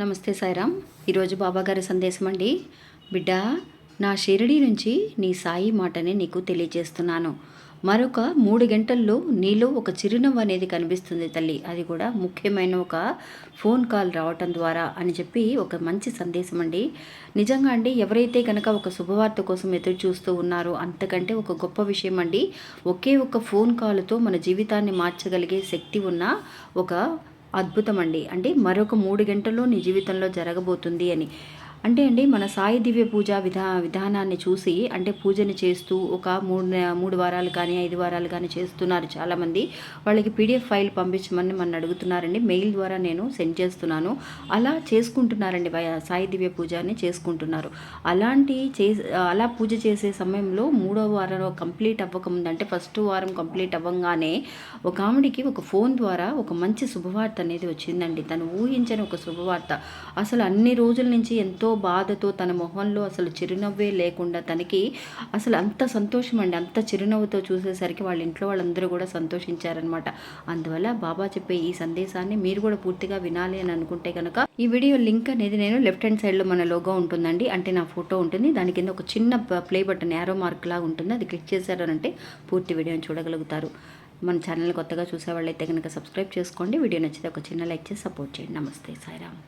నమస్తే సాయిరామ్. ఈరోజు బాబాగారి సందేశం అండి బిడ్డ నా షిరిడి నుంచి నీ సాయి మాటని నీకు తెలియజేస్తున్నాను. మరొక మూడు గంటల్లో నీలో ఒక చిరునవ్వు అనేది కనిపిస్తుంది తల్లి. అది కూడా ముఖ్యమైన ఒక ఫోన్ కాల్ రావటం ద్వారా అని చెప్పి ఒక మంచి సందేశం అండి నిజంగా అండి ఎవరైతే కనుక ఒక శుభవార్త కోసం ఎదురు చూస్తూ ఉన్నారో అంతకంటే ఒక గొప్ప విషయం అండి ఒకే ఒక ఫోన్ కాల్తో మన జీవితాన్ని మార్చగలిగే శక్తి ఉన్న ఒక అద్భుతం అండి అంటే మరొక మూడు గంటల్లో నీ జీవితంలో జరగబోతుంది అని. అంటే అండి మన సాయి దివ్య పూజ విధా విధానాన్ని చూసి అంటే పూజని చేస్తూ ఒక మూడు మూడు వారాలు కానీ ఐదు వారాలు కానీ చేస్తున్నారు చాలామంది. వాళ్ళకి పీడిఎఫ్ ఫైల్ పంపించమని మన అడుగుతున్నారండి. మెయిల్ ద్వారా నేను సెండ్ చేస్తున్నాను. అలా చేసుకుంటున్నారండి సాయి దివ్య పూజని చేసుకుంటున్నారు. అలాంటి చే అలా పూజ చేసే సమయంలో మూడో వారం కంప్లీట్ అవ్వకముందు అంటే ఫస్ట్ వారం కంప్లీట్ అవ్వగానే ఒక ఆవిడికి ఒక ఫోన్ ద్వారా ఒక మంచి శుభవార్త అనేది వచ్చిందండి. తను ఊహించని ఒక శుభవార్త. అసలు అన్ని రోజుల నుంచి ఎంతో బాధతో తన మొహంలో అసలు చిరునవ్వే లేకుండా తనకి అసలు అంత సంతోషం అండి అంత చిరునవ్వుతో చూసేసరికి వాళ్ళ ఇంట్లో వాళ్ళందరూ కూడా సంతోషించారనమాట అందువల్ల బాబా చెప్పే ఈ సందేశాన్ని మీరు కూడా పూర్తిగా వినాలి అని అనుకుంటే కనుక ఈ వీడియో లింక్ అనేది నేను లెఫ్ట్ హ్యాండ్ సైడ్లో మన లోగో ఉంటుందండి. అంటే నా ఫోటో ఉంటుంది. దాని కింద ఒక చిన్న ప్లే బటన్ యారో మార్క్ లాగా ఉంటుంది. అది క్లిక్ చేశారనంటే పూర్తి వీడియోని చూడగలుగుతారు. మన ఛానల్ కొత్తగా చూసేవాళ్ళైతే కనుక సబ్స్క్రైబ్ చేసుకోండి. వీడియో నచ్చితే ఒక చిన్న లైక్ చేసి సపోర్ట్ చేయండి. నమస్తే. సాయిరామ్.